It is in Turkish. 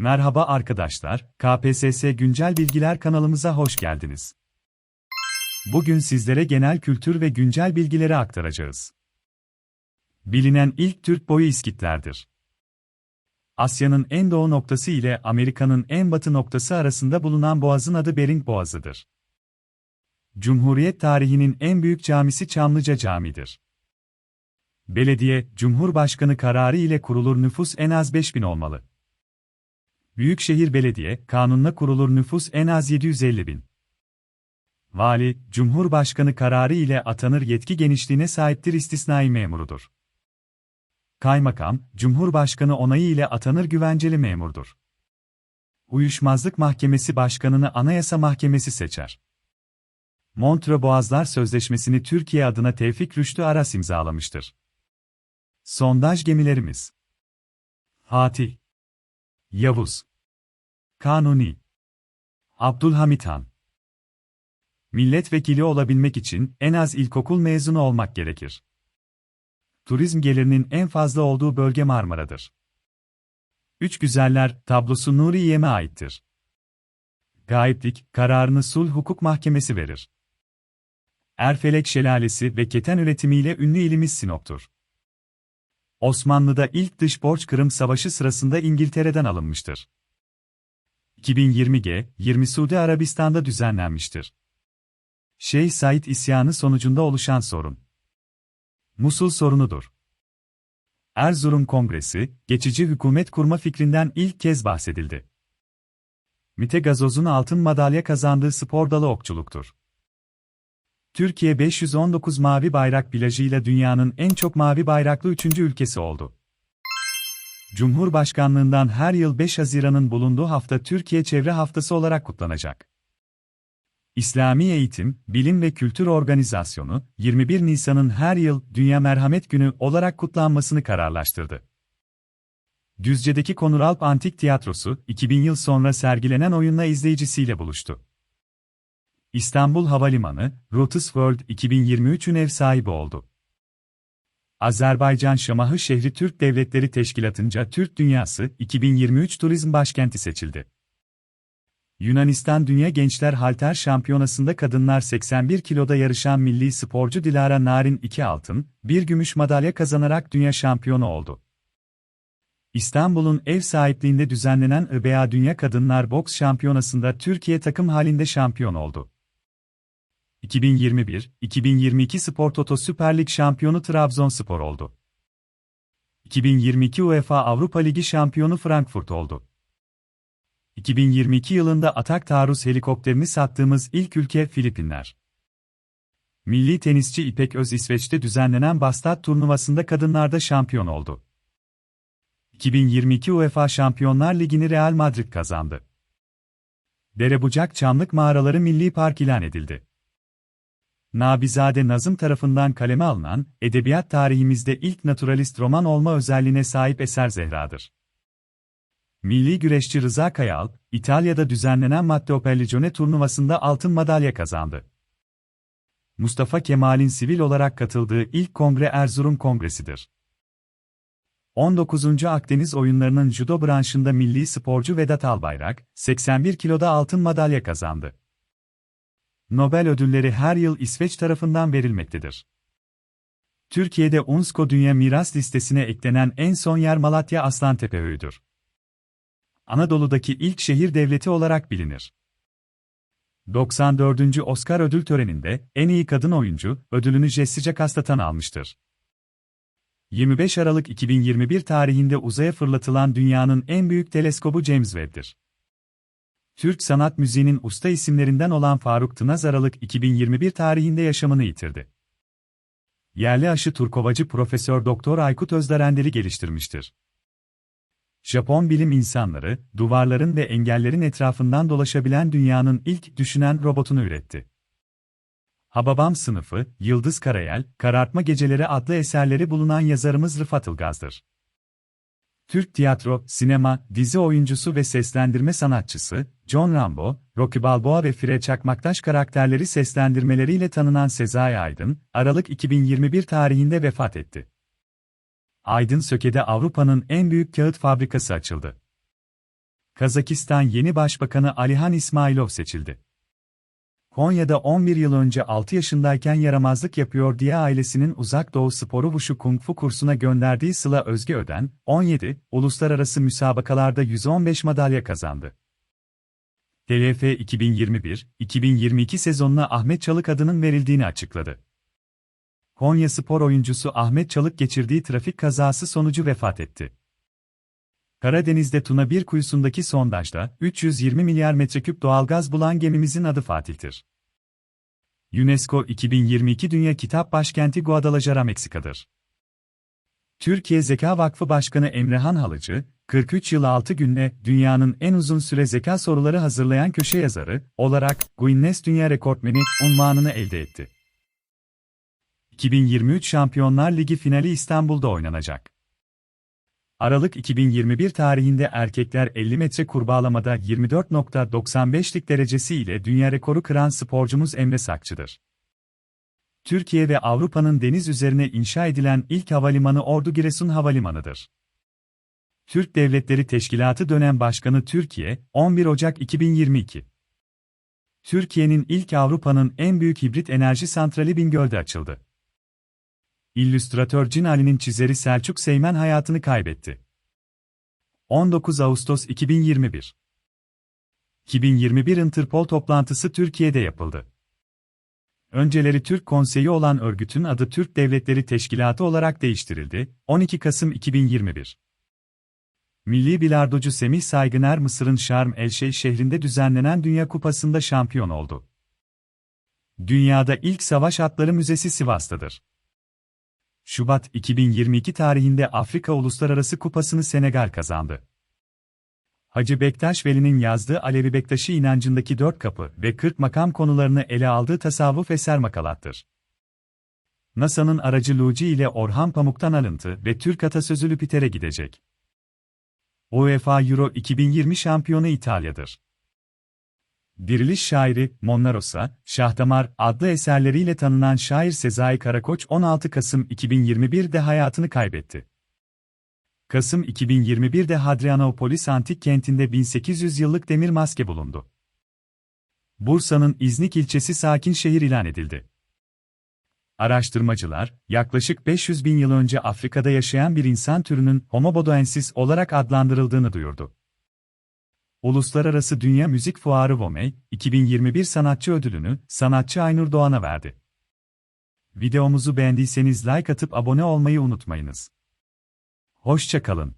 Merhaba arkadaşlar, KPSS Güncel Bilgiler kanalımıza hoş geldiniz. Bugün sizlere genel kültür ve güncel bilgileri aktaracağız. Bilinen ilk Türk boyu iskitlerdir. Asya'nın en doğu noktası ile Amerika'nın en batı noktası arasında bulunan boğazın adı Bering Boğazı'dır. Cumhuriyet tarihinin en büyük camisi Çamlıca Camii'dir. Belediye, Cumhurbaşkanı kararı ile kurulur nüfus en az 5000 olmalı. Büyükşehir Belediye, kanunla kurulur nüfus en az 750 bin. Vali, Cumhurbaşkanı kararı ile atanır yetki genişliğine sahiptir istisnai memurudur. Kaymakam, Cumhurbaşkanı onayı ile atanır güvenceli memurdur. Uyuşmazlık Mahkemesi Başkanını Anayasa Mahkemesi seçer. Montreux Boğazlar Sözleşmesi'ni Türkiye adına Tevfik Rüştü Aras imzalamıştır. Sondaj gemilerimiz Fatih Yavuz Kanuni Abdülhamit Han Milletvekili olabilmek için en az ilkokul mezunu olmak gerekir. Turizm gelirinin en fazla olduğu bölge Marmara'dır. Üç Güzeller tablosu Nuri Yem'e aittir. Gayiplik kararını Sulh Hukuk Mahkemesi verir. Erfelek Şelalesi ve keten üretimiyle ünlü ilimiz Sinop'tur. Osmanlı'da ilk dış borç Kırım Savaşı sırasında İngiltere'den alınmıştır. 2020G, 20 Suudi Arabistan'da düzenlenmiştir. Şeyh Said isyanı sonucunda oluşan sorun. Musul sorunudur. Erzurum Kongresi, geçici hükümet kurma fikrinden ilk kez bahsedildi. Mite Gazoz'un altın madalya kazandığı spor dalı okçuluktur. Türkiye 519 mavi bayrak plajıyla dünyanın en çok mavi bayraklı üçüncü ülkesi oldu. Cumhurbaşkanlığından her yıl 5 Haziran'ın bulunduğu hafta Türkiye Çevre Haftası olarak kutlanacak. İslami Eğitim, Bilim ve Kültür Organizasyonu, 21 Nisan'ın her yıl Dünya Merhamet Günü olarak kutlanmasını kararlaştırdı. Düzce'deki Konuralp Antik Tiyatrosu, 2000 yıl sonra sergilenen oyunla izleyicisiyle buluştu. İstanbul Havalimanı, Routes World 2023'ün ev sahibi oldu. Azerbaycan Şamahı şehri Türk Devletleri Teşkilatı'nca Türk Dünyası 2023 Turizm Başkenti seçildi. Yunanistan Dünya Gençler Halter Şampiyonası'nda kadınlar 81 kiloda yarışan milli sporcu Dilara Narin 2 altın, 1 gümüş madalya kazanarak dünya şampiyonu oldu. İstanbul'un ev sahipliğinde düzenlenen IBA Dünya Kadınlar Boks Şampiyonası'nda Türkiye takım halinde şampiyon oldu. 2021-2022 Spor Toto Süper Lig şampiyonu Trabzonspor oldu. 2022 UEFA Avrupa Ligi şampiyonu Frankfurt oldu. 2022 yılında atak taarruz helikopterini sattığımız ilk ülke Filipinler. Milli tenisçi İpek Öz İsveç'te düzenlenen Bastad turnuvasında kadınlarda şampiyon oldu. 2022 UEFA Şampiyonlar Ligi'ni Real Madrid kazandı. Derebucak Çamlık Mağaraları Milli Park ilan edildi. Nabizade Nazım tarafından kaleme alınan, edebiyat tarihimizde ilk naturalist roman olma özelliğine sahip eser Zehra'dır. Milli güreşçi Rıza Kayal, İtalya'da düzenlenen Matteo Pelligione turnuvasında altın madalya kazandı. Mustafa Kemal'in sivil olarak katıldığı ilk kongre Erzurum Kongresi'dir. 19. Akdeniz oyunlarının judo branşında milli sporcu Vedat Albayrak, 81 kiloda altın madalya kazandı. Nobel ödülleri her yıl İsveç tarafından verilmektedir. Türkiye'de UNESCO Dünya Miras listesine eklenen en son yer Malatya Aslantepe Höyü'dür. Anadolu'daki ilk şehir devleti olarak bilinir. 94. Oscar ödül töreninde en iyi kadın oyuncu ödülünü Jessica Chastain almıştır. 25 Aralık 2021 tarihinde uzaya fırlatılan dünyanın en büyük teleskobu James Webb'dir. Türk sanat müziğinin usta isimlerinden olan Faruk Tınaz Aralık 2021 tarihinde yaşamını yitirdi. Yerli aşı Turkovacı Profesör Doktor Aykut Özderender'i geliştirmiştir. Japon bilim insanları, duvarların ve engellerin etrafından dolaşabilen dünyanın ilk düşünen robotunu üretti. Hababam sınıfı, Yıldız Karayel, Karartma Geceleri adlı eserleri bulunan yazarımız Rıfat Ilgaz'dır. Türk tiyatro, sinema, dizi oyuncusu ve seslendirme sanatçısı, John Rambo, Rocky Balboa ve Fire Çakmaktaş karakterleri seslendirmeleriyle tanınan Sezai Aydın, Aralık 2021 tarihinde vefat etti. Aydın Söke'de Avrupa'nın en büyük kağıt fabrikası açıldı. Kazakistan yeni başbakanı Alihan İsmailov seçildi. Konya'da 11 yıl önce 6 yaşındayken yaramazlık yapıyor diye ailesinin uzak doğu sporu wushu kung fu kursuna gönderdiği Sıla Özge Öden, 17, uluslararası müsabakalarda 115 madalya kazandı. TLF 2021-2022 sezonuna Ahmet Çalık adının verildiğini açıkladı. Konya spor oyuncusu Ahmet Çalık geçirdiği trafik kazası sonucu vefat etti. Karadeniz'de Tuna bir kuyusundaki sondajda 320 milyar metreküp doğalgaz bulan gemimizin adı Fatih'tir. UNESCO 2022 Dünya Kitap Başkenti Guadalajara Meksika'dır. Türkiye Zeka Vakfı Başkanı Emrehan Halıcı, 43 yıl 6 günle dünyanın en uzun süre zeka soruları hazırlayan köşe yazarı olarak Guinness Dünya Rekortmeni unvanını elde etti. 2023 Şampiyonlar Ligi finali İstanbul'da oynanacak. Aralık 2021 tarihinde erkekler 50 metre kurbağalamada 24.95'lik derecesi ile dünya rekoru kıran sporcumuz Emre Sakçı'dır. Türkiye ve Avrupa'nın deniz üzerine inşa edilen ilk havalimanı Ordu Giresun Havalimanı'dır. Türk Devletleri Teşkilatı dönem başkanı Türkiye, 11 Ocak 2022. Türkiye'nin ilk Avrupa'nın en büyük hibrit enerji santrali Bingöl'de açıldı. İllüstratör Cinali'nin çizeri Selçuk Seymen hayatını kaybetti. 19 Ağustos 2021 2021 Interpol toplantısı Türkiye'de yapıldı. Önceleri Türk Konseyi olan örgütün adı Türk Devletleri Teşkilatı olarak değiştirildi, 12 Kasım 2021. Milli bilardocu Semih Saygıner Mısır'ın Şarm el-Şeyh şehrinde düzenlenen Dünya Kupası'nda şampiyon oldu. Dünyada ilk savaş atları müzesi Sivas'tadır. Şubat 2022 tarihinde Afrika Uluslararası Kupası'nı Senegal kazandı. Hacı Bektaş Veli'nin yazdığı Alevi Bektaşi inancındaki dört kapı ve 40 makam konularını ele aldığı tasavvuf eser makalattır. NASA'nın aracı Luci ile Orhan Pamuk'tan alıntı ve Türk atasözü Lüpiter'e gidecek. UEFA Euro 2020 şampiyonu İtalya'dır. Diriliş şairi, Monnarosa, Şahdamar adlı eserleriyle tanınan şair Sezai Karakoç 16 Kasım 2021'de hayatını kaybetti. Kasım 2021'de Hadrianopolis antik kentinde 1800 yıllık demir maske bulundu. Bursa'nın İznik ilçesi sakin şehir ilan edildi. Araştırmacılar, yaklaşık 500 bin yıl önce Afrika'da yaşayan bir insan türünün Homo bodoensis olarak adlandırıldığını duyurdu. Uluslararası Dünya Müzik Fuarı VOMEI, 2021 sanatçı ödülünü sanatçı Aynur Doğan'a verdi. Videomuzu beğendiyseniz like atıp abone olmayı unutmayınız. Hoşçakalın.